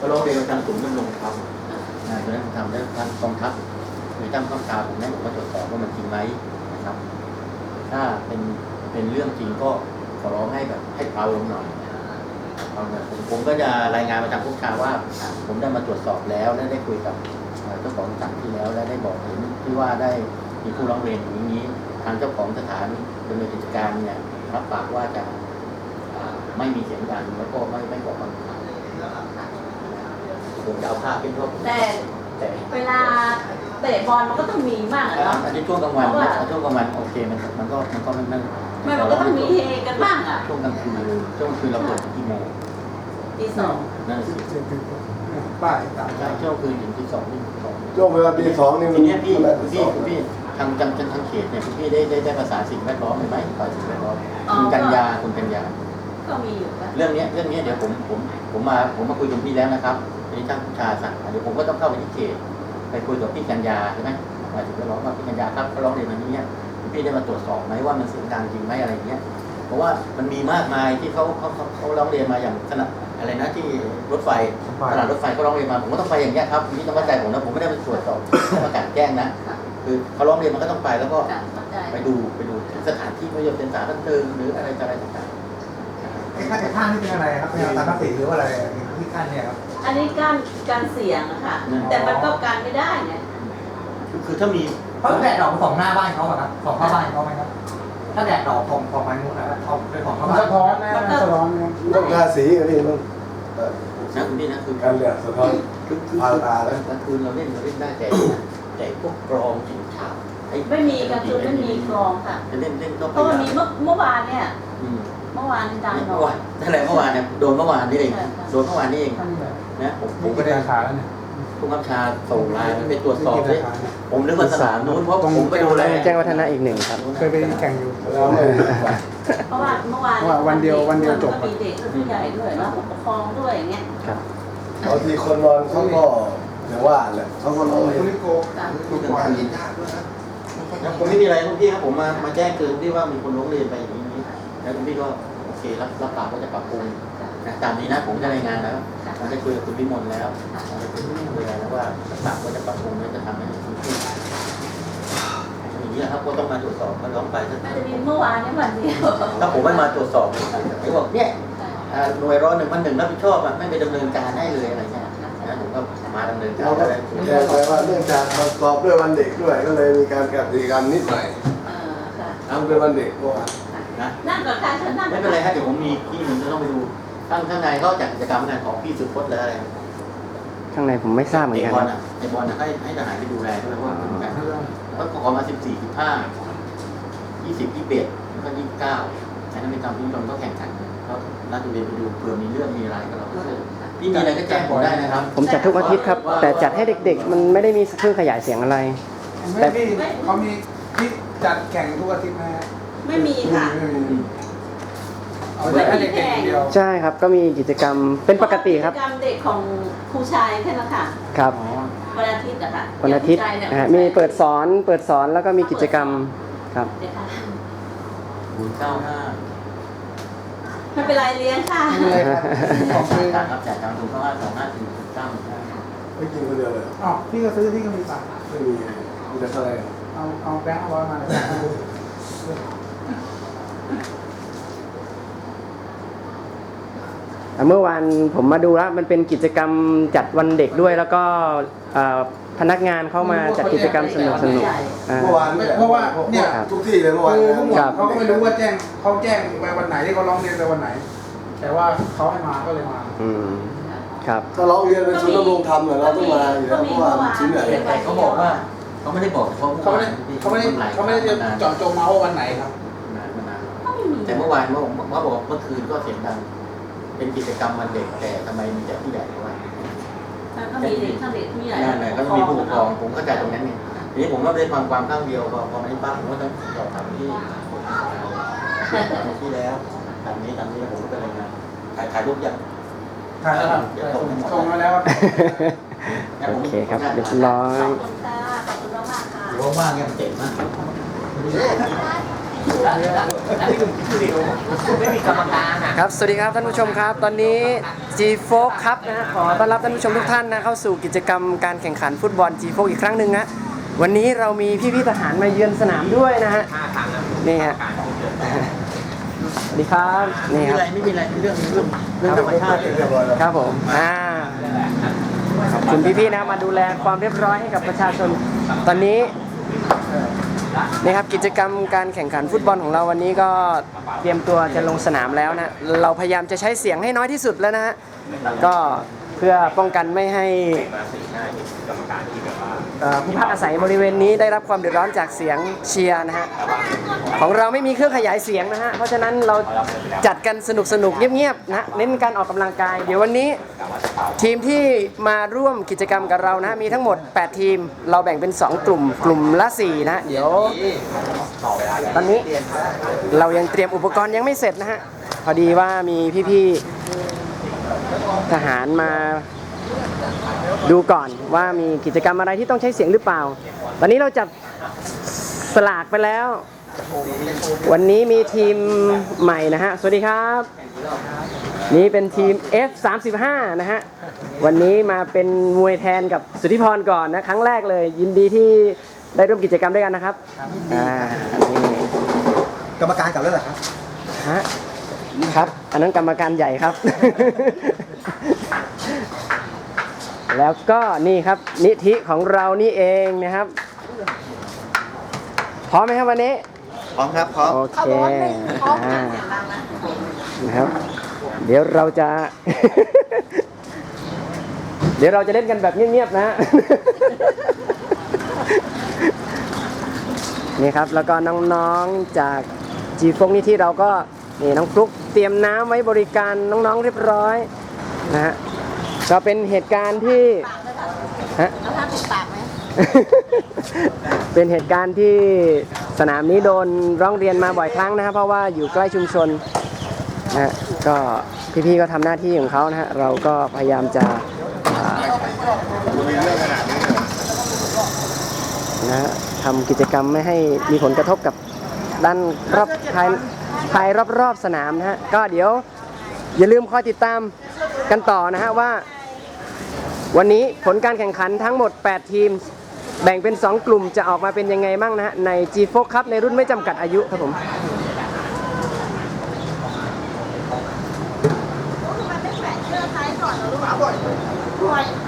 ก็ร้องเรียนไปทางศูนย์ดำรงธรรมนะตอนนั้นผมทำแล้วทางกองทัพหรือตั้งข้อตาผมให้ผมมาตรวจสอบว่ามันจริงไหมนะครับ ถ้าเป็นเป็นเรื่องจริงก็ขอร้องให้แบบให้เบาลงหน่อยเอาเผมผมก็จะรายงานไปทางผู้ชาว่า ผมได้มาตรวจสอบแล้วและได้คุยกับเจ้าของสถานที่แล้ว และได้บอกเห็นที่ว่าได้มีผู้ร้องเรียนอย่างนี้ ทางเจ้าของสถานดำเนินกิจการเนี่ยรับปากว่าจะไม่มีเสียงดังแล้วก็ไม่ไม่บอกคับ ผมจะเอาภาพเป็นพวกแต่แต่เวลาเตะบอลมันก็ต้องมีมากอะเนาะ อันนี้ช่วงกลางวันเพราะว่า ช่วงกลางวันโอเคมันมันก็มันก็มันนั่นไม่มันก็ต้องมีเฮกันบ้างอะช่วงกลางคืนช่วงกลางคืนเราเปิดถึงกี่โมงตีสองนั่นสิป้ายตามใช่ช่วงคืนถึงที่สองถึงสอง ช่วงเวลาตีสองนี่มัทีนเนี้ยพี่มันพี่พี่ทางจังทางเขตเนี่ยพี่ได้ได้ได้ประสานสิ่งแวดล้อมเลยไหมฝ่ายสิ่งแวดล้อมคุณกัญญาคุณกัญญาก็มีอยู่นะเรื่องเนี้ยเรื่องเนี้ยเดี๋ยวผมผมผมมาผมมาคุยกับพี่แล้วนะครับที นี้ท่านผู้ชาสั่งเดี๋ยวผมก็ต้องเข้าไปที่เขตไปคุยกับพี่กัญญาใช่ไหมฝ่ายสิ่งแวดล้อมว่าพี่กัญญาครับเขาร้องเรียนมานี้เนี่ยพี่ได้มาตรวจสอบไหมว่ามันเสียงดังจริงไหมอะไรเงี้ยเพราะว่ามันมีมากมายที่เขาเขาเขาเขาร้องเรียนมาอย่างขนาดอะไรนะที่รถไฟตลาดรถไฟเขาร้องเรียนมาผมก็ต้องไปอย่างเงี้ยครับนี่ต้องเข้าใจผมนะผมไม่ได้ไปตรวจสอบประกาศแจ้งนะคือเขาร้องเรียนมันก็ต้องไปแล้วก็ค่ะเข้าใจไปดูไปดูที่สถานที่ไม่ว่าจะเป็นสถานบันเทิงหรืออะไรต่ออะไรต่างไอ้ข้างไอ้ข้างนี่เป็นอะไรครับเป็นตาคติหรือว่าอะไรที่ข้างเนี่ยครับ อันนี้การการเสียงอะค่ะ แต่มันก็การไม่ได้ไงๆคือคือถ้ามีเพราะแดดดอกของหน้าบ้านเขาอะครับของเข้าบ้านเขาไหมครับ ถ้าแดดดอกของของไม้นู้นนะครับของเป็นของเข้าบ้านสะท้อนนะสะท้อนนะต้องทาสีกันนี่ต้องนะคุณพี่นะคือการเรียกสะท้อนคือคือผ่านตาแล้วกลางคืนเราเล่นเราเล่นได้แต่แต่พวกกรองจิงฉาบอ้ไม่มีกลางคืนไม่มีกลองค่ะจะเล่นเล่นก็เพราะมันมีเมื่อเมื่อวานเนี่ย อืมเมื่อวานดังหน่เมื่ออวายนนั่นแหละเมื่อวานเนี่ยโดนเมื่อวานนี่เองใช่ค่ะ โดนเมื่อวานนี่เองนะผมผมก็ได้ขาแล้วเนี่ยผู้กำกับชาส่งไลน์ไปตรวจสอบเลยผมนึกว่าสนามนู้นเพราะผมไปดูแลแจ้งวัฒนะอีกหนึ่งครับ เคยไปแข่งอยู่แล้วไม่เพราะว่าเมื่อวานว่าวันเดียววันเดียวจบ มันก็มีเด็กด้วยผู้ใหญ่ด้วยแล้วผู้ปกครองด้วยอย่างเงี้ยบางทีคนนอนเขาก็อย่างว่าแหละเขาก็ร้องเรียนค่ะลูกความยินแล้วผมไม่มีอะไรคุณพี่ครับผมมามาแจ้งคือที่ว่ามีคนร้องเรียนไปอย่างนี้แล้วคุณพี่ก็โอ เครับรับปากว่าจะปรับปรุงนะตามนี้นะผมจะรายงานแล้วผมได้คุยกับคุณพิมลแล้วได้คุยกับคุณแล้วว่ารับปากว่าจะปรับปรุงแล้วจะทำให้ดีขึ้นอย่างนี้นะครับก็ต้องมาตรวจสอบมาร้องไปถ้าน่าจะมีเมื่อวานนี้วันเดียวถ้าผมไม่มาตรวจสอบไอ้บอกเนี่ยอ่าหน่วยร้อยหนึ่งพันหนึ่งรับผิดชอบอะไม่ไปดำเนินการให้เลยอะไรเงี้ยนะผมก็มาดำเนินการเราก็อะไรแจ้งไปว่าเนื่องจากประกอบด้วยวันเด็กด้วยก็เลยมีการจัดกิจกรรมนิดหน่อยเออค่ะทำเป็นวันเด็กเมื่อวาน มมีที่หนึ่งจะต้องไปดูข้างข้างในเขาจัดกิจกรรมงานของพี่สุพจน์แล้วอะไรข้างในผมไม่ทราบเหมือนเตะกันบอลครับอะเตะบอลอะให้ให้ทหารไปดูแลด้วยว่าเป็นไงเขาขอมาสิบสี่สิบห้ายี่สิบยี่สิบเอ็ดแล้วก็ยี่สิบเก้าอันนั้นเป็นตามที่ชนก็แข่งขันเขาน่าจะเรียนไปดูเผื่อมีเรื่องมีอะไรก็เราก็ช่วยพี่มีอะไรก็แจ้งผมได้นะครับ ผมจัดทุกอาทิตย์ครับ แต่จัดให้เด็กๆ มันไม่ได้มีเครื่องขยายเสียงอะไร ไม่พี่เขามีที่จัดแข่งทุกอาทิตย์ไหมฮะไม่มีค่ะ ไม่มี เอาแต่ให้เด็กๆอย่างเดียวใช่ครับก็มีกิจกรรมเป็นปกติครับกิจกรรมเด็กของครูชายแค่นั้นค่ะครับวันอาทิตย์อะค่ะวันอาทิตย์ครูชเนี่นะฮะมีเปิดสอนเปิดสอนแล้วก็มีกิจกรรมครับ เดี๋ยวค่ะศูนย์เก้าห้าไม่เป็นไรเลี้ยงค่ะ ไม่เป็นไรครับของฟรีจ่ายครับจ่ายทางศูนย์เก้าห้าสองห้าสี่เก้าหนึ่งห้าไม่กินคนเดียวเลยอ๋อพี่ก็ซื้อพี่ก็มีตังค์ไม่มีมีแต่อะไรเอาเอาแบงค์เอาไว้มาเลย เมื่อวานผมมาดูแล้วมันเป็นกิจกรรมจัดวันเด็กด้วยแล้วก็เอ่อพนักงานเข้ามาจัดกิจกรรมสนุกสนุกๆอ่าเมื่อวานนี่แหละเพราะว่าเนี่ยทุกที่เลยเมื่อวานคือนะทั้งหมดครับเขาไม่รู้ว่าแจ้งเขาแจ้งไปวันไหนที่เขาร้องเรียนไปวันไหน แต่ว่าเขาให้มาก็เลยมาอืมครับถ้าร้องเรียนเป็นศูนย์ดำรงธรรมเนี่ยเราต้องมาอยู่แล้วเพราะว่ามันชิ้นใหญ่แต่เขาบอกว่าเขาไม่ได้บอกเฉพาะเขาไม่ได้เขาไม่ได้เขาไม่ได้จะเจาะจงมาว่าวันไหนครับนานมานานก็ไม่มีแต่เมื่อวานเมื่อเมื่อบอกเมื่อคืนก็เสียงดัง เป็นกิจกรรมวันเด็กแต่ทำไมมีแต่ผู้ใหญ่ด้วยมันก็มีเด็กทั้งเด็กผู้ใหญ่นั่นแหละก็ต้องมีผู้ปกครองผมเข้าใจตรงนั้นเนี่ยทีนี้ผมก็ไม่ได้ฟังความข้างเดียวพอพอไม่ได้ปั๊บผมก็ต้องสอบถามที่ที่แล้วตามนี้ตามนี้ผมก็ไปรายงานถ่ายถ่ายรูปยังถ่ายแล้วครับเดี๋ยวส่งให้หมดส่งมาแล้วครับโอเคครับเรียบร้อขอยบคุณค่ะขอบคุณมากๆค่ะหรือว่าว่างเนี่ยมันเจ๋งมาก ครับ สวัสดีครับท่านผู้ชมครับ ตอนนี้ G f o ครับนะฮะขอต้อนรับท่านผู้ชมทุกท่านนะเข้าสู่กิจกรรมการแข่งขันฟุตบอล G f o อีกครั้งหนึ่งนะวันนี้เรามีพี่ๆทหารมาเยือนสนามด้วยนะฮะนี่ฮะสวัสดีครับนี่ไม่คมีรับอะไรไม่มีอะไรเรื่องเรื่องเรื่องธรรมชาติเรียบร้อยแล้วครับผมอ่าขอบคุณพี่ๆนะมาดูแลความเรียบร้อยให้กับประชาชน ตอนนี้ นี่ครับกิจกรรมการแข่งขันฟุตบอลของเราวันนี้ก็เตรียมตัวจะลงสนามแล้วนะเราพยายามจะใช้เสียงให้น้อยที่สุดแล้วนะฮะก็เพื่อป้องกันไม่ให้เอ่อ ผู้พักอาศัยบริเวณนี้ได้รับความเดือดร้อนจากเสียงเชียร์นะฮะของเราไม่มีเครื่องขยายเสียงนะฮะเพราะฉะนั้นเราจัดกันสนุกสนุกเงียบๆนะเน้นการออกกำลังกาย เดี๋ยววันนี้ทีมที่มาร่วมกิจกรรมกับเรานะมีทั้งหมด 8 ทีม เราแบ่งเป็น 2 กลุ่มกลุ่มละ4นะเดี๋ยวตอนนี้เรายังเตรียมอุปกรณ์ยังไม่เสร็จนะฮะพอดีว่ามีพี่ๆทหารมา ดูก่อนว่ามีกิจกรรมอะไรที่ต้องใช้เสียงหรือเปล่าตอนนี้เราจับสลากไปแล้ว วันนี้มีทีมใหม่นะฮะ สวัสดีครับ นี่เป็นทีม F35 นะฮะ วันนี้มาเป็นมวยแทนกับสุทธิพรก่อนนะ ครั้งแรกเลย ยินดีที่ได้ร่วมกิจกรรมด้วยกันนะครับอ่านี่กรรมการกลับแล้วเหรอครับฮะครับ อันนั้นกรรมการใหญ่ครับ แล้วก็นี่ครับนิธิของเรานี่เองนะครับ พร้อมไหมครับวันนี้ พร้อมครับพร้อมโอเคอ่านะครับ เดี๋ยวเราจะ เดี๋ยวเราจะเล่นกันแบบเงียบๆนะฮะนี่ครับแล้วก็น้องๆจากจีฟงนี่ที่เราก็นี่น้องฟลุกเตรียมน้ำไว้บริการน้องๆเรียบร้อยนะฮะ ก็เป็นเหตุการณ์ที่ฮะ แล้วถ้าปิดปากไหมเป็นเหตุการณ์ที่สนามนี้โดนร้องเรียนมาบ่อยครั้งนะครับเพราะว่าอยู่ใกล้ชุมชนนะฮะก็พี่ๆก็ทำหน้าที่ของเขานะฮะเราก็พยายามจะอ่านะฮะทำกิจกรรมไม่ให้มีผลกระทบกับด้านรอบภายภายรอบๆสนามนะฮะก็เดี๋ยวอย่าลืมคอยติดตามกันต่อนะฮะว่า วันนี้ผลการแข่งขันทั้งหมด 8 ทีม แบ่งเป็น 2 กลุ่มจะออกมาเป็นยังไงบ้างนะฮะใน G f o ครับในรุ่นไม่จำกัดอายุครับผมมันเป็นแขวนเสื้อท้ายก่อนเหรอลูก